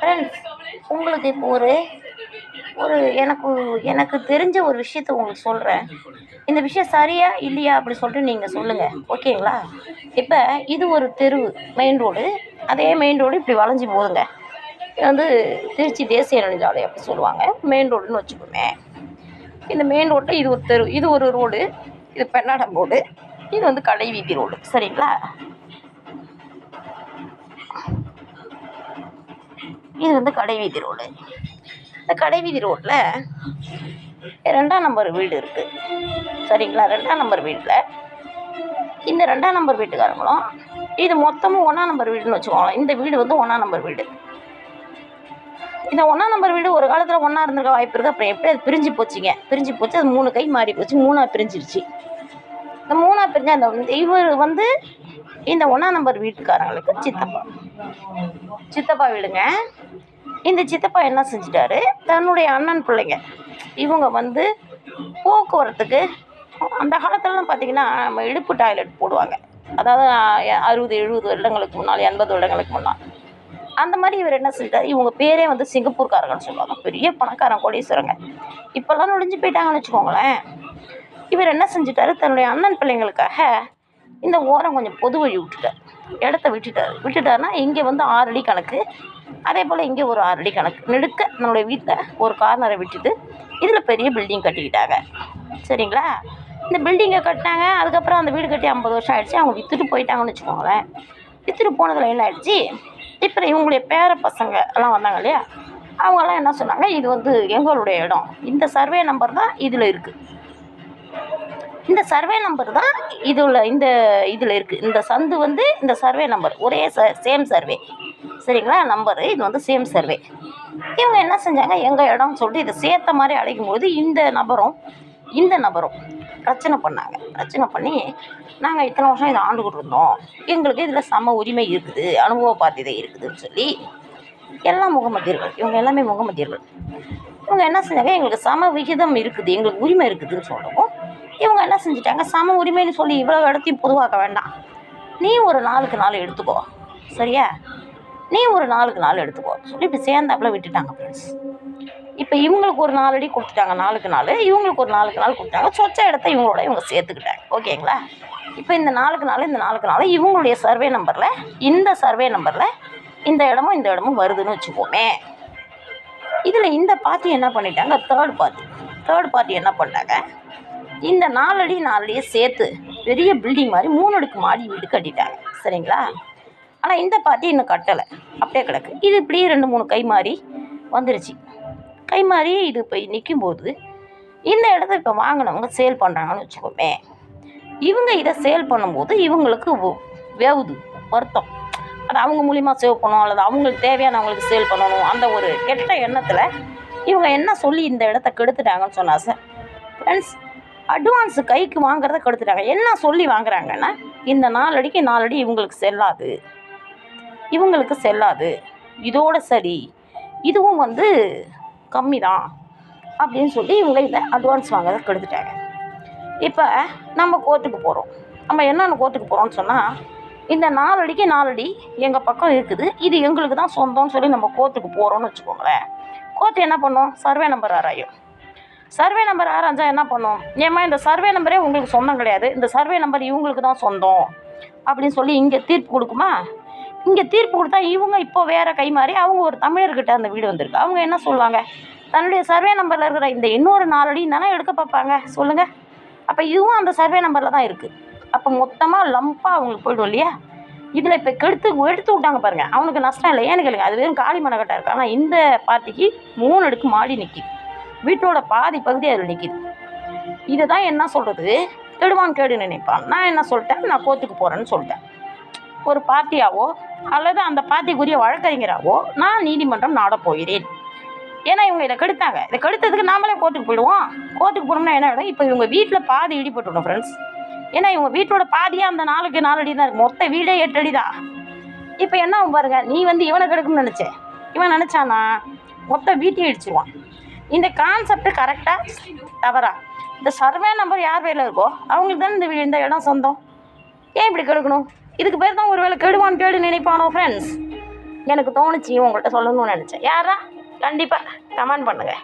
Friends உங்களுக்கு இப்போ ஒரு ஒரு எனக்கு எனக்கு தெரிஞ்ச ஒரு விஷயத்த உங்களுக்கு சொல்கிறேன் இந்த விஷயம் சரியா இல்லையா அப்படி சொல்லிட்டு நீங்கள் சொல்லுங்கள் ஓகேங்களா இப்போ இது ஒரு தெரு மெயின் ரோடு அதே மெயின் ரோடு இப்படி வளைஞ்சி போதுங்க. இது வந்து திருச்சி தேசிய நெடுஞ்சாலை அப்படி சொல்லுவாங்க. மெயின் ரோடுன்னு வச்சுக்கோமே. இந்த மெயின் ரோட்டில் இது ஒரு தெரு இது ஒரு ரோடு இது பெண்ணாடம் ரோடு இது வந்து கடைவீதி ரோடு சரிங்களா? இது வந்து கடைவீதி ரோடு இந்த கடைவீதி ரோட்டில் ரெண்டாம் நம்பர் வீடு இருக்குது சரிங்களா? ரெண்டாம் நம்பர் வீட்டில் இந்த ரெண்டாம் நம்பர் வீட்டுக்காரங்களும் இது மொத்தமும் ஒன்றாம் நம்பர் வீடுன்னு வச்சுக்கோங்களேன். இந்த வீடு வந்து ஒன்றாம் நம்பர் வீடு. இந்த ஒன்றாம் நம்பர் வீடு ஒரு காலத்தில் ஒன்றா இருந்திருக்க வாய்ப்பு இருக்குது அப்புறம் எப்படி அது பிரிஞ்சு போச்சுங்க? பிரிஞ்சு போச்சு. அது மூணு கை மாறி போச்சு. மூணாக பிரிஞ்சிருச்சு. இந்த மூணாக பிரிஞ்சு அந்த இவர் வந்து இந்த ஒன்றாம் நம்பர் வீட்டுக்காரங்களுக்கு சித்தப்பா. சித்தப்பா வீடுங்க. இந்த சித்தப்பா என்ன செஞ்சிட்டாரு? தன்னுடைய அண்ணன் பிள்ளைங்க. இவங்க வந்து போக்குவரத்துக்கு அந்த காலத்துலலாம் பார்த்தீங்கன்னா நம்ம இடுப்பு டாய்லெட் போடுவாங்க. அதாவது அறுபது எழுபது வருடங்களுக்கு முன்னால் எண்பது வருடங்களுக்கு முன்னால் அந்த மாதிரி இவர் என்ன செஞ்சார் இவங்க பேரே வந்து சிங்கப்பூர்காரங்கன்னு சொல்லுவாங்க. பெரிய பணக்காரன் கோடீஸ்வரங்க. இப்போல்லாம் நுழைஞ்சு போயிட்டாங்கன்னு வச்சுக்கோங்களேன். இவர் என்ன செஞ்சிட்டாரு? தன்னுடைய அண்ணன் பிள்ளைங்களுக்காக இந்த ஓரம் கொஞ்சம் பொது வழி விட்டுட்டார் இடத்த விட்டுட்டார் விட்டுட்டாருன்னா இங்கே வந்து ஆறு அடி கணக்கு. அதே போல் இங்கே ஒரு ஆறு அடி கணக்கு. நெடுக்க நம்மளுடைய வீட்டில் ஒரு கார்னரை விட்டுட்டு இதில் பெரிய பில்டிங் கட்டிக்கிட்டாங்க. சரிங்களா? இந்த பில்டிங்கை கட்டினாங்க. அதுக்கப்புறம் அந்த வீடு கட்டி ஐம்பது வருஷம் ஆகிடுச்சு அவங்க விற்றுட்டு போயிட்டாங்கன்னு வச்சுக்கோங்களேன். விற்றுட்டு போனதில் என்ன ஆகிடுச்சு இப்போ இவங்களுடைய பேர பசங்க எல்லாம் வந்தாங்க இல்லையா? அவங்கெல்லாம் என்ன சொன்னாங்க? இது வந்து எங்களுடைய இடம். இந்த சர்வே நம்பர் தான் இதில் இருக்குது இந்த சர்வே நம்பர் தான் இதில் இந்த இதில் இருக்குது இந்த சந்து வந்து இந்த சர்வே நம்பர் ஒரே ச சேம் சர்வே சரிங்களா? நம்பரு இது வந்து சேம் சர்வே இவங்க என்ன செஞ்சாங்க? எங்கள் இடம்னு சொல்லிட்டு இதை சேர்த்த மாதிரி அழைக்கும் போது இந்த நபரும் இந்த நபரும் பிரச்சனை பண்ணாங்க. பிரச்சனை பண்ணி நாங்கள் இத்தனை வருஷம் இதை ஆண்டுகிட்டு இருந்தோம். எங்களுக்கு இதில் சம உரிமை இருக்குது. அனுபவ பாத்தியதை இருக்குதுன்னு சொல்லி எல்லாம் முகமதியர்கள் இவங்க எல்லாமே முகமதியர்கள். இவங்க என்ன செஞ்சாங்க? எங்களுக்கு சம விகிதம் இருக்குது. எங்களுக்கு உரிமை இருக்குதுன்னு சொல்லவும் இவங்க என்ன செஞ்சிட்டாங்க? சம உரிமைன்னு சொல்லி இவ்வளோ இடத்தையும் பொதுவாக்க வேண்டாம். நீ ஒரு நாளுக்கு நாள் எடுத்துக்கோ. சரியா? நீ ஒரு நாளுக்கு நாள் எடுத்துக்கோ. சொல்லி இப்போ சேர்ந்தாப்புல விட்டுட்டாங்க ஃப்ரெண்ட்ஸ் இப்போ இவங்களுக்கு ஒரு நாலடி கொடுத்துட்டாங்க நாளுக்கு நாள். இவங்களுக்கு ஒரு நாளுக்கு நாள் கொடுத்தாங்க சொச்ச இடத்த இவங்களோட இவங்க சேர்த்துக்கிட்டாங்க. ஓகேங்களா இப்போ இந்த நாளுக்கு நாள் இந்த நாளுக்கு நாள் இவங்களுடைய சர்வே நம்பரில் இந்த சர்வே நம்பரில் இந்த இடமும் இந்த இடமும் வருதுன்னு வச்சுக்கோமே. இதில் இந்த பார்ட்டி என்ன பண்ணிட்டாங்க? தேர்ட் பார்ட்டி தேர்ட் பார்ட்டி என்ன பண்ணாங்க இந்த நாலடி நாலடியை சேர்த்து பெரிய பில்டிங் மாதிரி மூணு அடுக்கு மாடி வீடு கட்டிட்டாங்க. சரிங்களா? ஆனால் இந்த பாத்தி இன்னும் கட்டலை. அப்படியே கிடக்கு. இது இப்படியே ரெண்டு மூணு கை மாறி வந்துருச்சு. கை மாறி இது போய் நிற்கும்போது இந்த இடத்த இப்போ வாங்கினவங்க சேல் பண்ணுறாங்கன்னு வச்சுக்கோமே. இவங்க இதை சேல் பண்ணும்போது இவங்களுக்கு வேவுது வருத்தம். அது அவங்க மூலிமா சேவ் பண்ணணும் அல்லது அவங்களுக்கு தேவையானவங்களுக்கு சேல் பண்ணணும் அந்த ஒரு கெட்ட எண்ணத்தில் இவங்க என்ன சொல்லி இந்த இடத்த கெடுத்துட்டாங்கன்னு சொன்னா சார் ஃப்ரெண்ட்ஸ் அட்வான்ஸு கைக்கு வாங்குறத கொடுத்துட்டாங்க. என்ன சொல்லி வாங்குறாங்கன்னா இந்த நாலடிக்கு நாலடி இவங்களுக்கு செல்லாது. இவங்களுக்கு செல்லாது. இதோட சரி. இதுவும் வந்து கம்மி தான் அப்படின்னு சொல்லி இவங்க இதை அட்வான்ஸ் வாங்குறத கெடுத்துட்டாங்க. இப்போ நம்ம கோர்ட்டுக்கு போகிறோம் நம்ம என்னென்ன கோர்ட்டுக்கு போகிறோம்னு சொன்னால் இந்த நாலடிக்கு நாலடி எங்கள் பக்கம் இருக்குது. இது எங்களுக்கு தான் சொந்தம்னு சொல்லி நம்ம கோர்ட்டுக்கு போகிறோம்னு வச்சுக்கோங்களேன். கோர்ட்டு என்ன பண்ணும்? சர்வே நம்பர் ஆராயும். சர்வே நம்பர் ஆராய்ஞ்சா என்ன பண்ணும்? ஏம்மா இந்த சர்வே நம்பரே உங்களுக்கு சொந்தம் கிடையாது. இந்த சர்வே நம்பர் இவங்களுக்கு தான் சொந்தம். அப்படின்னு சொல்லி இங்கே தீர்ப்பு கொடுக்குமா? இங்கே தீர்ப்பு கொடுத்தா இவங்க இப்போ வேறு கை மாறி அவங்க ஒரு தமிழர்கிட்ட அந்த வீடு வந்திருக்கு. அவங்க என்ன சொல்லுவாங்க? தன்னுடைய சர்வே நம்பரில் இருக்கிற இந்த இன்னொரு நாலடி தானே எடுக்க பார்ப்பாங்க? சொல்லுங்கள் அப்போ இதுவும் அந்த சர்வே நம்பரில் தான் இருக்குது அப்போ மொத்தமாக லம்பாக அவங்களுக்கு போய்டும் இல்லையா? இதில் இப்போ கெடுத்து எடுத்து விட்டாங்க பாருங்கள் அவனுக்கு நஷ்டம் இல்லை. ஏன்னு கேளுங்க. அது வெறும் காலி மனக்கட்டாக இருக்குது ஆனால் இந்த பார்ட்டிக்கு மூணு அடுக்கு மாடி நிற்கிது வீட்டோட பாதி பகுதி அதில் நிற்கிது இதை தான் என்ன சொல்கிறது கெடுவான் கேடு நினைப்பான். நான் என்ன சொல்லிட்டேன்? நான் கோர்ட்டுக்கு போகிறேன்னு சொல்லிட்டேன். ஒரு பார்ட்டியாவோ அல்லது அந்த பார்ட்டிக்குரிய வழக்கறிஞராவோ நான் நீதிமன்றம் நாட போகிறேன். ஏன்னா இவங்க இதை கெடுத்தாங்க. இதை கெடுத்ததுக்கு நாமளே கோர்ட்டுக்கு போயிடுவோம். கோர்ட்டுக்கு போனோம்னா என்ன ஆகிடும் இப்போ இவங்க வீட்டில் பாதி இடிபட்டுடும் ஃப்ரெண்ட்ஸ் ஏன்னா இவங்க வீட்டோட பாதியாக அந்த நாளுக்கு நாலு அடி தான் இருக்குது மொத்த வீடே எட்டு அடி தான் இப்போ என்ன பாருங்க? நீ வந்து இவனை கெடுக்கணும்னு நினச்சேன் இவன் நினச்சானா? மொத்த வீட்டையும் இடிச்சிருவான். இந்த கான்செப்ட் கரெக்டாக தவறா. இந்த சர்வே நம்பர் யார் பேரில் இருக்கோ அவங்களுக்கு தானே இந்த இந்த இடம் சொந்தம். ஏன் இப்படி கெடுக்கணும்? இதுக்கு பேர் தான் ஒருவேளை கெடுவான் கேடு நினைப்பானோ ஃப்ரெண்ட்ஸ் எனக்கு தோணுச்சு உங்கள்கிட்ட சொல்லணும்னு நினச்சேன். யாரா கண்டிப்பாக கமெண்ட் பண்ணுங்கள்